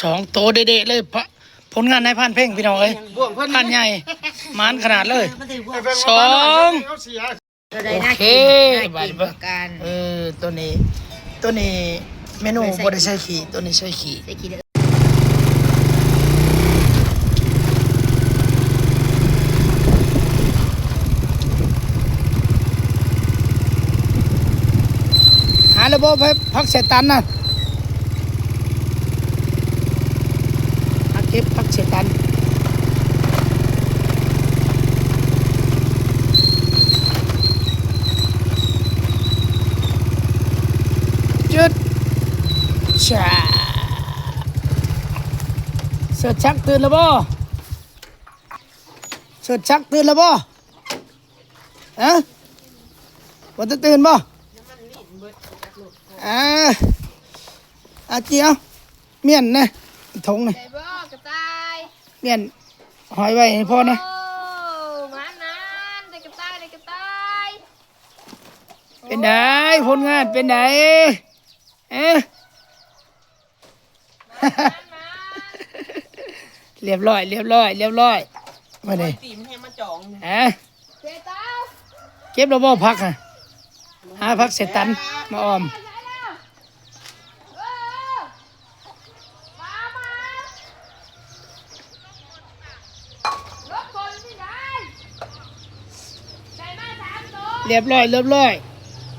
สองโตเด็ดๆเลยพะผลงานในพันเพ่งพี่น้องเอ้ยบ่วงเพิ่นพันใหญ่มานขนาดเลยสองเขาเสียก็ได้โอน่าเคกินบาน่าดกินเบิ่งกันเออตัวนี้ ตัวนี้เมนูบ่ได้ใส่ขี้ตัวนี้ใส่ขี้ใส่ขี้เด้อหาระบบให้พักเสร็จตันนะพัก เก็บพักเสร็จตันจุดชาเสือชักตื่นแล้วบ่เสือชักตื่นแล้วบ่ฮะว่าจะตื่นบ่อ่าอาเจียวเมียนนะถงนะ ใส่บ่กระต่าย เมียนหอยไว้ให้พ่อนะโอ้มานานได้กระต่ายได้กระต่ายเป็นไดผลงานเป็นไดเอ๊ะเรียบร้อยเรียบร้อยเรียบร้อยมาเลยตีมันให้มาจองอะเจ้าเต้าเก็บระบบพักอะหาพักเสร็จตันมาออม ใส่แล้วเออมามาลบคนที่ไหนใส่มาสามตัว เรียบร้อยเรียบร้อย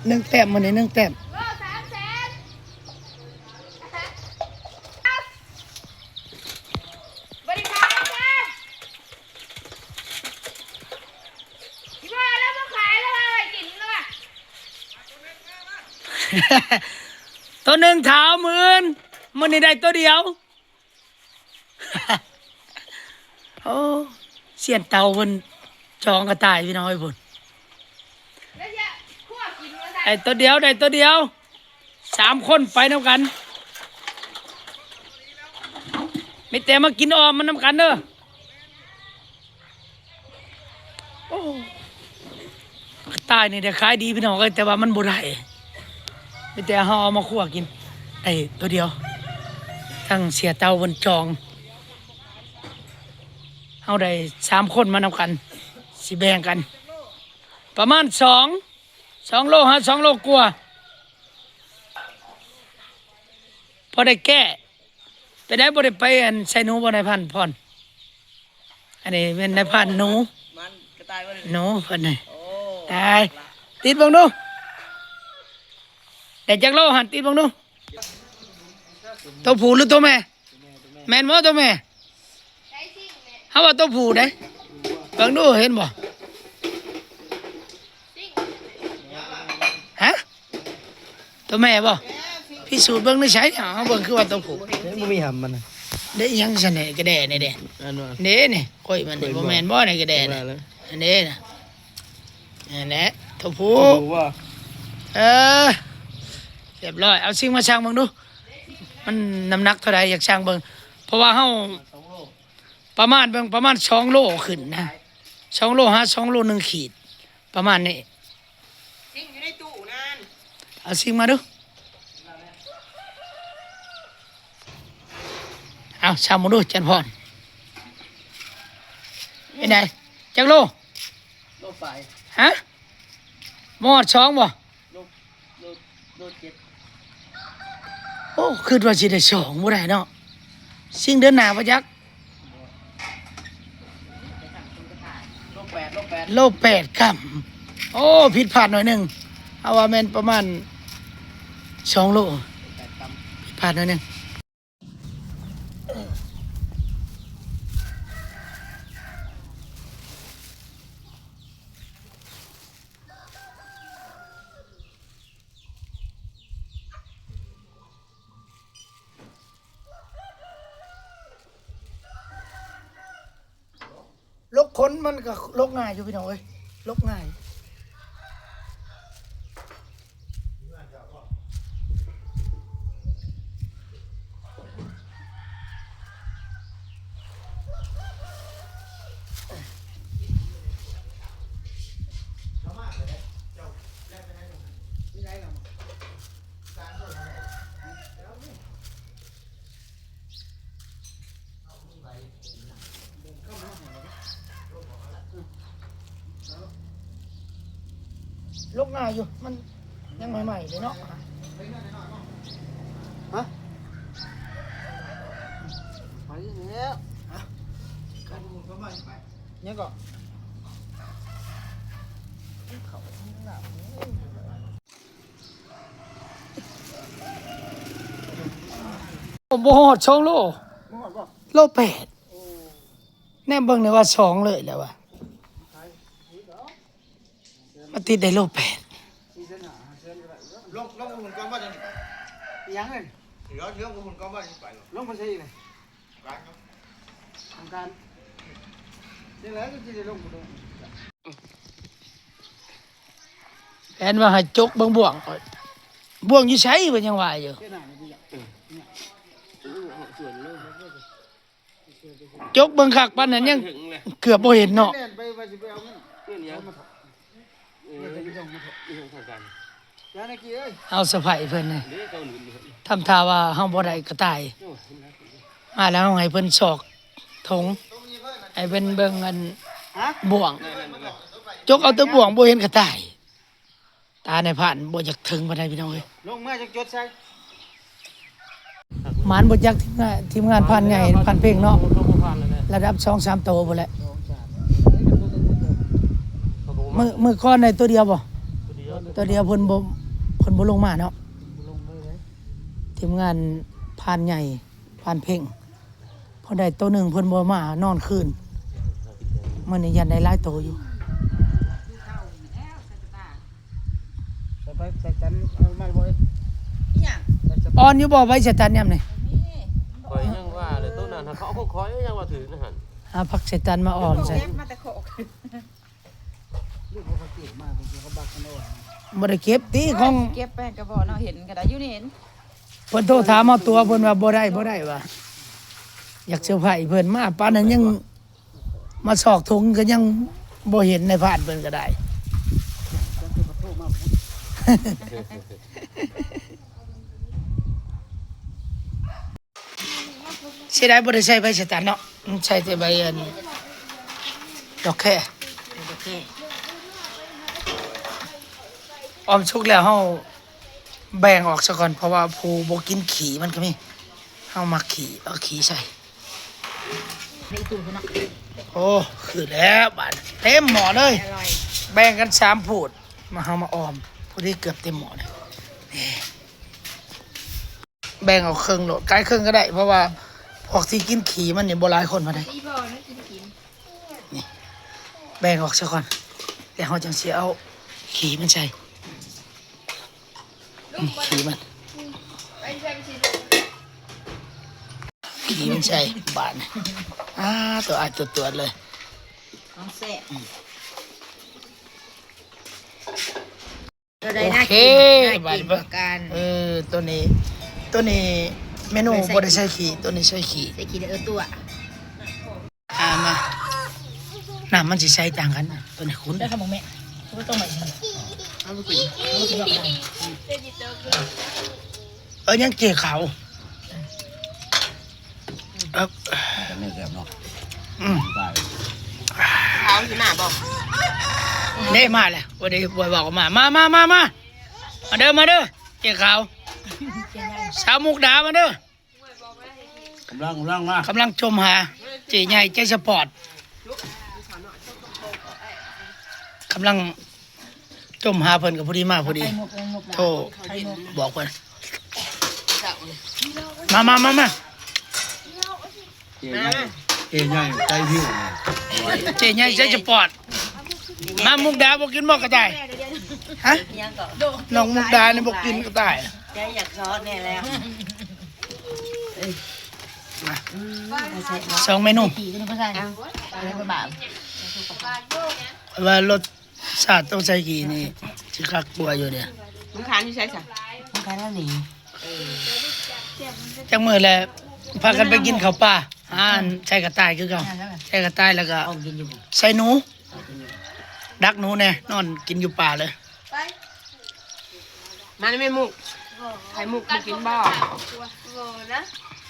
หนึ่งแต้มมันนี่หนึ่งแต้มโลสามแสนบริการจ้าพี่พ่อแล้วมาขายแล้วไรกินแล้วอะตัวหนึ่งเท้าหมื่นมันนี่ได้ตัวเดียวโอ้เสียนเตาบนจองกระต่ายพี่น้อยพุ่น แล้วจะคั่วกินแล้ว ไอ้ตัวเดียวได้ตัวเดียวสามคนไปน้ำกันไม่แต่มากินออมมันน้ำกันเด้อโอ้ต่ายนี่เดี๋ยวขายดีพี่น้องเอ้ยแต่ว่ามันบ่ได้ไม่แต่เฮาเอามาคั่วกินไอ้ตัวเดียวทั้งเสียเตาบนจองเฮาได้สามคนมานำกันสิแบ่งกัน ประมาณสอง สองโลฮะสองโลกลัวาพอได้แก้ไปได้บ่ได้ไปอันใส่หนูบ่ได้พันพรอันนี้เป็นในพันหนูมันกระต่ายว่าหนูเพิ่นนี่โอ้ได้ติดเบังดูแต่จักโลหันติดเบังดูตัวผู้หรือตัวแม่แม่นบ่ตัวแม่ใช้ซิ่งเนี่ยเฮาว่าตัวผู้เด้เบิ่งดูเห็นบ่ ซิ่ง ฮะ ตัวแม่บ่พิสูจน์เบิ่งได้ใช้เฮาเบิ่งคือว่าตัวผู้เนี่ยมันมีหำมันนะเด้ยังซั่นนี่กระแดนี่เด้อันว่าเด้นี่ข่อยมันนี่บ่แม่นบ่นี่กระแดนี่เลยอันนี้น่ะนั่นแหละตัวผู้ดูว่าเออเรียบร้อยเอาสิ่งมาช่างเบิ่งดู มันน้ำหนักเท่าไรอยากช่างเบิ่งเพราะว่าเฮาประมาณเบิ่งประมาณสองโลขึ้นนะสองโลห้าสองโลหนึ่งขีดประมาณนี้ ทิ้งอยู่ในตู้นั่น เอาสิ่งมาดู เอาช่างมาดูจันพรเป็นไงจักโลโลกไปฮะหมอดสองบ่โลกโลกโลกเจ็ดโอ้คือว่าสิได้สองบ่ได้เนาะสิ่งเดินหน้าบ่จักโลกแปดโลกแปดโลแปดกรัมโอ้ผิดพลาดหน่อยหนึ่งเอาว่าแม่นประมาณ สองโลผิดพลาดหน่อยนึงลกขนมันก็ลกง่ายอยู่พี่น้องเอ้ยลกง่าย ลกง่ายอยู่ มันยังใหม่ๆเลยเนาะฮะไปแล้วยังก็ผมบ่ฮอดช่องโลมึงหอดบ่โลแปดแน่เบิ่งเลยว่าสองเลยแล้วว่ะ มาติดได้โลแปดสี่เส้นหาเส้นอะไรลงลงหุ่นก้อนบ้านยังยังเลยเดี๋ยวเดี๋ยวหุ่นก้อนบ้านยังไปหรอกลงมาใช่เลยร้านครับทำการเดี๋ยวแล้วก็จะได้ลงมาดูแผนว่าให้จกเบิ่งบ่วงก่อนบ่วงอยู่ไสเพิ่นยังว่าอยู่เจ้าหน้าที่อยากจกเบิ่งคักปานนั้นยังเกือบบ่เห็นเนาะ เล่นไปว่าจะไปเอาเงินเพื่อนยังเอายเอ้ยเอาสะไผเพิ่นนี่ทำท่าว่าเฮาบ่ได้ก็ตาย มาแล้วให้เพิ่นสอกถงให้เพิ่นเบิ่งอันบ่วง จกเอาตัวบ่วงบ่เห็นกระต่าย ตาในผ่านบ่อยากถึงบ่ได้พี่น้องเอ้ยลงมาจากจดใส่หมานบ่อยากทีมงานทีมงานผ่านใหญ่ผ่านเพลงเนาะระดับ2 3โตบ่แหละ มเขาก็มือมือก่อนในตัวเดียวบ่ตัวเดียวตัวเดียวเพิ่นบ่เพิ่นบ่ลงมาเนาะลงเลยเลยทีมงานผ่านใหญ่ผ่านเพลงพอได้ตัวหนึงเพิ่นบ่มานอนคืนมื้อนี้ยันได้หลายโตอยู่ใส่ไปใส่กันเอามาบ่อยเนี่ยใส่สอ่อนอยู่บ่ไว้สตันยามนี่นี่คอยยังว่าเลยต้นนั้นเขาเอาคอยยังว่าถือนะฮะหาผักสตันมาออมใส่เก็บมาแต่โขก ลูกเขาก็เก็บมากบางทีเขาบักกันเอาไว้ บ่ได้เก็บติของเก็บไปกระบอกเนาะเห็นกระดาษอยู่นี่เห็นเพิ่นโทรถามเอาตัวเพิ่นว่าบ่ได้บ่ได้ว่าอยากเซอร์ไพรส์เพิ่นมาปานนั้นยังมาสอกถุงก็ยังบ่เห็นในผ่านเพิ่นก็ได้จังคือมาโทษมาผมเสียดายบ่ได้ใช้ใบสตันเนาะอืมใช้แต่ใบอันดอกแค่อ อมชุกแล้วเฮาแบ่งออกซะก่อนเพราะว่าผู้บ่กินขี้มันก็มีเฮามักขี้เอาขี้ใส่ในตู้เนาะโอ้คือแล้วบาดเต็มหม้อเลย อร่อยแบ่งกันสามผูดมาเฮามาออมพอดีเกือบเต็มหม้อเลยนี่แบ่งเอาครึ่งโหลดใกล้ครึ่งก็ได้ เพราะว่าพวกที่กินขี้มันเนี่ยบ่หลายคนมาได้ตีบอลนั่นกินกินแบ่งออกซะก่อนแล้วเราจังสิเอาขี้มันใส่ อืมขี้มันไปใช่ไปชิมขี้มันใส่บาดนี่อ่าตัวอาจตัวตัวเลยของแซ่บโอเคบาดกินเบิ่งกันเออตัวนี้ ตัวนี้เมนูบ่ได้ใส่ขี้ตัวนี้ใส่ขี้ใส่กินเออตัวอ่ามาน้ำมันสิใส่ต่างกันนะตัวนี้คุ้นได้ขมงแม่ก็ต้องมาชิมเออ ยังเกี่ยเขาเออไม่แซ่บเนาะอืมได้เขาสิมาบอกได้มาแล้ววันนี้บอยบอกว่ามา มามามามามาเด้อมาเด้อเกี่ยเขาสาวมุกดามาเด้อกำลังกำลังมากำลังชมหาจีใหญ่ใจสปอร์ตกำลังจมหาเพิ่นกับพอดีมาพอดีโทรบอกเพิ่น มามามามาเอ้ยใหญ่เอ้ยใหญ่ใจพิ้วเจีใหญ่ใจสปอร์ตมามุกดาบอกกินบอกกระต่ายฮะยังก่อนน้องมุกดาเนี่ยบอกกินกระต่ายใจอยากซอสแน่แล้วสองเมนูตีตัวนี้ก็ใช่อะไรก็แบบว่ารสชาติต้องใส่กี่นี่สิคักกลัวอยู่เนี่ยมึงค้านที่ใช่สั่มึงค้านนั่นหนี จังมือแล้วพากันไปกินข้าวปลาอ่านใส่กระต่ายคือเก่าใส่กระต่ายแล้วก็ใส่หนู ดักหนูแน่นอนกินอยู่ป่าเลยมันไม่มุกไข่มุกมึงกินบ่โง่นะ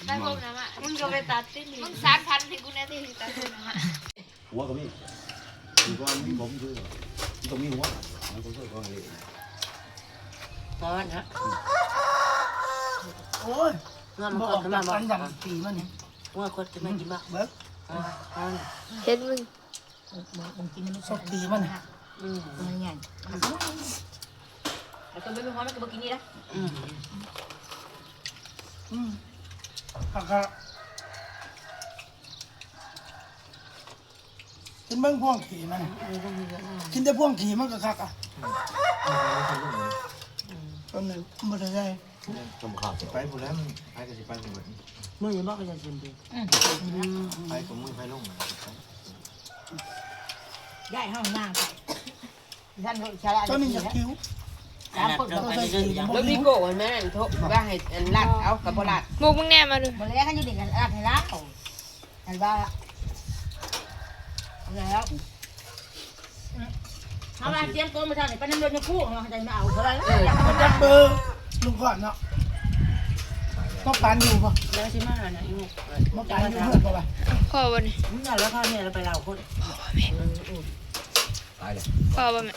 ได้พวกนั้นอะมึงก็ไปตัดติ้นมึงสามพันที่กูแน่ที่ตัดติ้นนะหัวก็มีมีก้อนมีผมคือตรงนี้หัวร้อนฮะโอ้ยเงินบมาอก ก่อนกัมานบอกกันดำปีมันนี่ว่าคนจะไม่กินมากเบิกร้อนเห็นมึงมึงกินมันสดปีมันอืมมันใหญ่แล้วก็ไม่เป็นความไม่ก็กินนี่นะอืมอืมผักกะกินเบิ้งพ่วงขี่มันกินแต่พ่วงขี่มันก็คักอะตอนนี้มันจะได้ จมขาดไปผู้แล้วมันไปกับสิไปหมดมือยังบอกก็จะชิมดีไปกับมือไปลงได้ห้องนั่งไปท่านชาลาตอนนี้อยากคิ้วขนาดเราไปเรื่อยๆยังแล้วมีโก้เห็นไหมนั่นทุกว่าให้อันลัดเอากับบลัดมุกมึงแน่มาดูมาแล้วเขาอยู่ดีกันรักให้รักอันว่าแล้วเอามาเตรียมตัวมาทางไหนไปนั่งเดินคู่เนาะใจไม่เอาเท่าไหร่แล้วมันจับเบอร์ ลุงก่อนเนาะต้องการอยู่ป่ะแล้วใช่ไหมนะอีกต้องการอยู่เพื่อนป่ะพ่อบ่นี่มึงอยากแล้วข้าวเนี่ยเราไปเราคนพ่อบ่แม่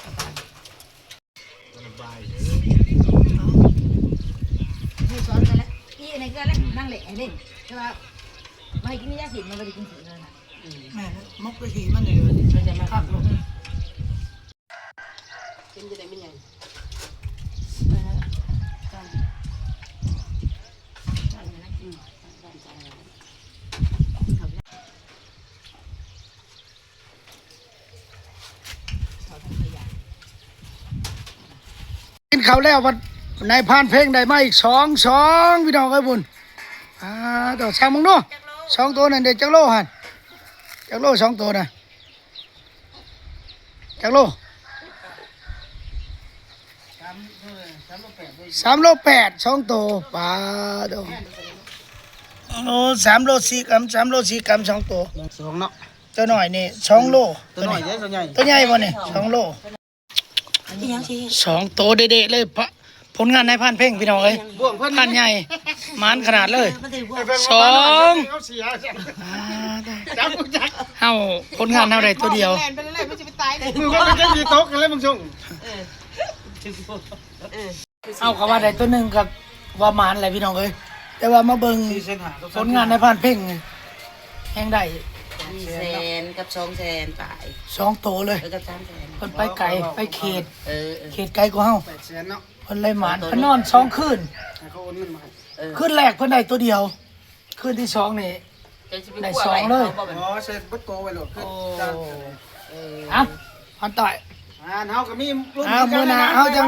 นี่สอนกันแล้วนี่ในก็แล้วนั่งเละนี่ใช่ป่ะไม่กินนี่ยาสีมันไม่ได้กินสีเลยนะแม่มกไปขี่มันเลยมันจะมาคักลงกินจะได้ไม่ให ญ่กินข้าวแล้ววันในพานเพลงได้มาอีกสองสองพี่น้องไอ้บุญอ่าต่อช่างมึงดูสองตัวนั่นเด็กจักโลหันจักโลสองตัวน่ะจักโลสามโลแปดสองตัวปลาดูโอ้สามโลสี่กรัมสามโลสี่กรัมสองตัวสองเนาะตัวหน่อยนี่สองโลตัวหน่อยเด้ตัวใหญ่ตัวใหญ่ป่ะนี่สองโล ที่ยังสิสองโตเด็ดๆเลยพะผลงานในพันเพ่งพี่น้องเอ้ยพันใหญ่หมานขนาดเลยมันจะพวกสองเฮาผลงานเท่าไรตัวเดียวแล่นไปเรื่อยๆไม่จะไปตายเลยมือว่ามันจะมีโต๊ะกันแล้วมึงชงเอาคำว่าใดตัวหนึ่งกับว่าหมานอะไรพี่น้องเอ้ยแต่ว่ามาเบิ่งผลงานในพันเพ่งแห่งใด สี่แสนกับสองแสนตายสองโตเลยเออกับสามแสนเพิ่นไปไกลไปเขต เออเออเขตไกลกว่าเฮาแปดแสนเนาะเพิ่นเลยหมานเพิ่นนอนสองคืนเขาโอนเงินมาเออคืนแรกเพิ่นได้ตัวเดียวคืนที่สองนี่ได้สองเลย อ๋อเสร็จปุ๊บโตไปหลดขึ้นโอ้จ้าเอ้าพันต่อยอ่าเฮาก็มีรุ่นอ้าวมื้อหน้าเฮาจัง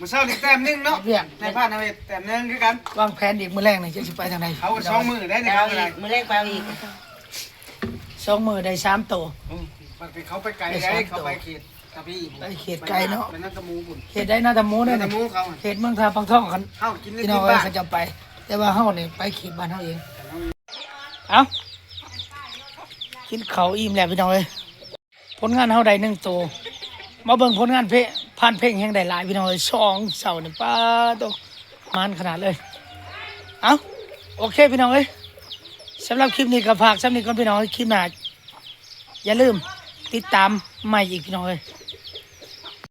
มื้อเช้านี่แต้มนึงเนาะเรียก ในภาคนาเวทแต้มนึงคือกัน วางแผนอีกมื้อแรกนี่จะสิไปทางใดเขาก็สองมือได้ในเขาอะไรมือแรกไปอีก สองมือได้สามตัวมันไปเขาไปไกลได้เขาไปเขตกะพี่ไปเขตไกลเนาะไปนั่นตะมูบุญเขตได้นาตะมูนั่ได้นตะนี่มูเขาเขตเมืองทาปังท่องคันเฮากินได้พี่กิน้องนเอ้ยบ้านเขาจะไป แต่ว่าเฮานี่ไปเขตบ้านเฮาเอง เอ้ากินข้าวอิ่มแล้วพี่น้องเอ้ยผลงานเฮาได้หนึ่งตัวมาเบิ่งผลงานเพลงผ่านเพลงแห่งใดหลายพี่น้องเอ้ยสองเสานี่ป้าโตมันขนาดเลย เอ้าโอเคพี่น้องเอ้ย สำหรับคลิปนี้ก็ฝากสำหรับคนพี่น้องคลิปหน้าอย่าลืมติดตามใหม่อีกพี่น้องเลย